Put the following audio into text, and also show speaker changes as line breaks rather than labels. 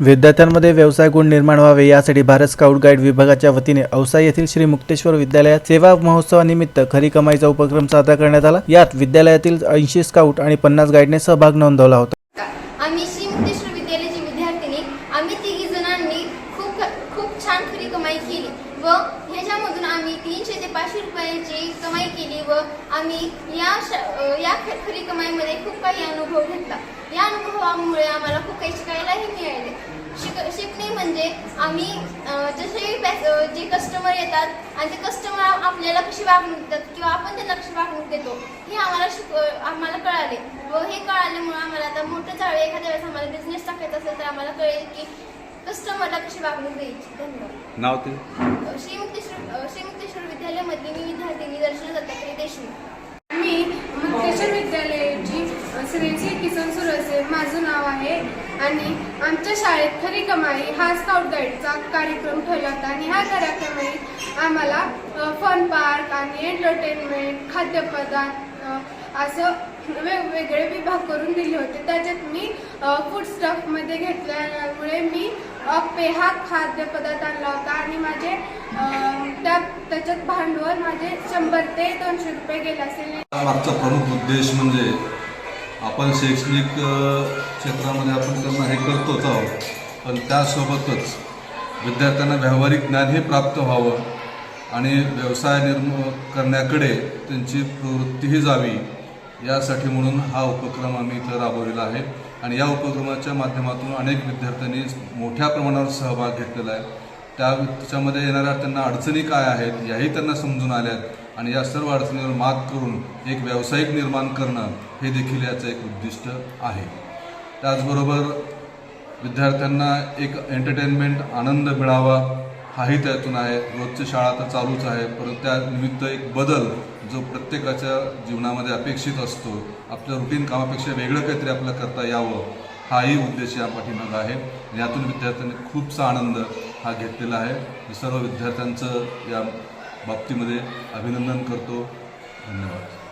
विद्यार्थ्यांमध्ये व्यवसाय गुण निर्माण व्हावे यासाठी भारत स्काउट गाईड विभागाच्या वतीने औसा येथील श्री मुक्तेश्वर विद्यालयात सेवा महोत्सवानिमित्त खरी कमाईचा उपक्रम साजरा करण्यात आला. यात विद्यालयातील ऐंशी स्काउट आणि पन्नास गाईडने सहभाग नोंदवला होता.
आम्ही श्री मुक्तेश्वर विद्यालयाची विद्यार्थिनी. आम्ही तिघी जणांनी खूप खूप छान खरी कमाई केली व ह्याच्यामधून आम्ही तीनशे ते पाचशे रुपयाची कमाई केली व आम्ही या या खरी कमाईमध्ये खूप काही अनुभव घेतला. या अनुभवामुळे आम्हाला खूप काही शिकायलाही मिळाले शिक शिकणे म्हणजे आम्ही जसे जे कस्टमर येतात आणि ते कस्टमर आपल्याला कशी वागणूक देतात किंवा आपण त्यांना कशी वागणूक देतो हे आम्हाला शिक आम्हाला कळाले. व हे कळाल्यामुळे आम्हाला आता मोठं चालू एखाद्या वेळेस आम्हाला बिझनेस टाकायचा असेल तर आम्हाला कळेल की कस्टमरला कशी वागणूक द्यायची. धन्यवाद.
नाव ते?
अ, श्री मुक्तेश्वर अ, श्री मुक्तेश्वर विद्यालयामधली मी विद्यार्थिनी दर्शना दत्तात्रय देशमुख
मी मुक्तेश्वर विद्यालयाची श्रीजी किसन सुरसे माझं नाव आहे. आणि आमच्या शाळेत खरी कमाई हा स्काउट गाईडचा कार्यक्रम ठेवला होता. आणि ह्या कार्यक्रमात आम्हाला फन पार्क आणि एंटरटेनमेंट खाद्यपदार्थ असं वेगवेगळे विभाग करून दिले होते. त्याच्यात मी फूड स्टफमध्ये घेतल्यामुळे मी अप्पे हा खाद्यपदार्थ आणला होता. आणि माझे त्या त्याच्यात भांडवल माझे शंभर ते दोनशे रुपये गेले असेल.
मागचा प्रमुख उद्देश म्हणजे आपण शैक्षणिक क्षेत्रामध्ये आपण त्यांना हे करतोच आहोत. पण त्यासोबतच विद्यार्थ्यांना व्यावहारिक ज्ञानही प्राप्त व्हावं आणि व्यवसाय निर्म करण्याकडे त्यांची प्रवृत्तीही जावी यासाठी म्हणून हा उपक्रम आम्ही इथं राबवलेला आहे. आणि या उपक्रमाच्या माध्यमातून अनेक विद्यार्थ्यांनी मोठ्या प्रमाणावर सहभाग घेतलेला आहे. त्या त्याच्यामध्ये येणाऱ्या त्यांना अडचणी काय आहेत याही त्यांना समजून आल्या आहेत. आणि या सर्व अडचणीवर मात करून एक व्यावसायिक निर्माण करणं हे देखील याचं एक उद्दिष्ट आहे. त्याचबरोबर विद्यार्थ्यांना एक एंटरटेनमेंट आनंद मिळावा हाही त्यातून आहे. रोजची शाळा तर चालूच आहे परंतु त्यानिमित्त एक बदल जो प्रत्येकाच्या जीवनामध्ये अपेक्षित असतो आपल्या रुटीन कामापेक्षा वेगळं काहीतरी आपल्याला करता यावं हाही उद्देश या पाठीमागं आहे. यातून विद्यार्थ्यांनी खूपसा आनंद हा घेतलेला आहे. सर्व विद्यार्थ्यांचं या बाबतीमध्ये अभिनंदन करतो. धन्यवाद.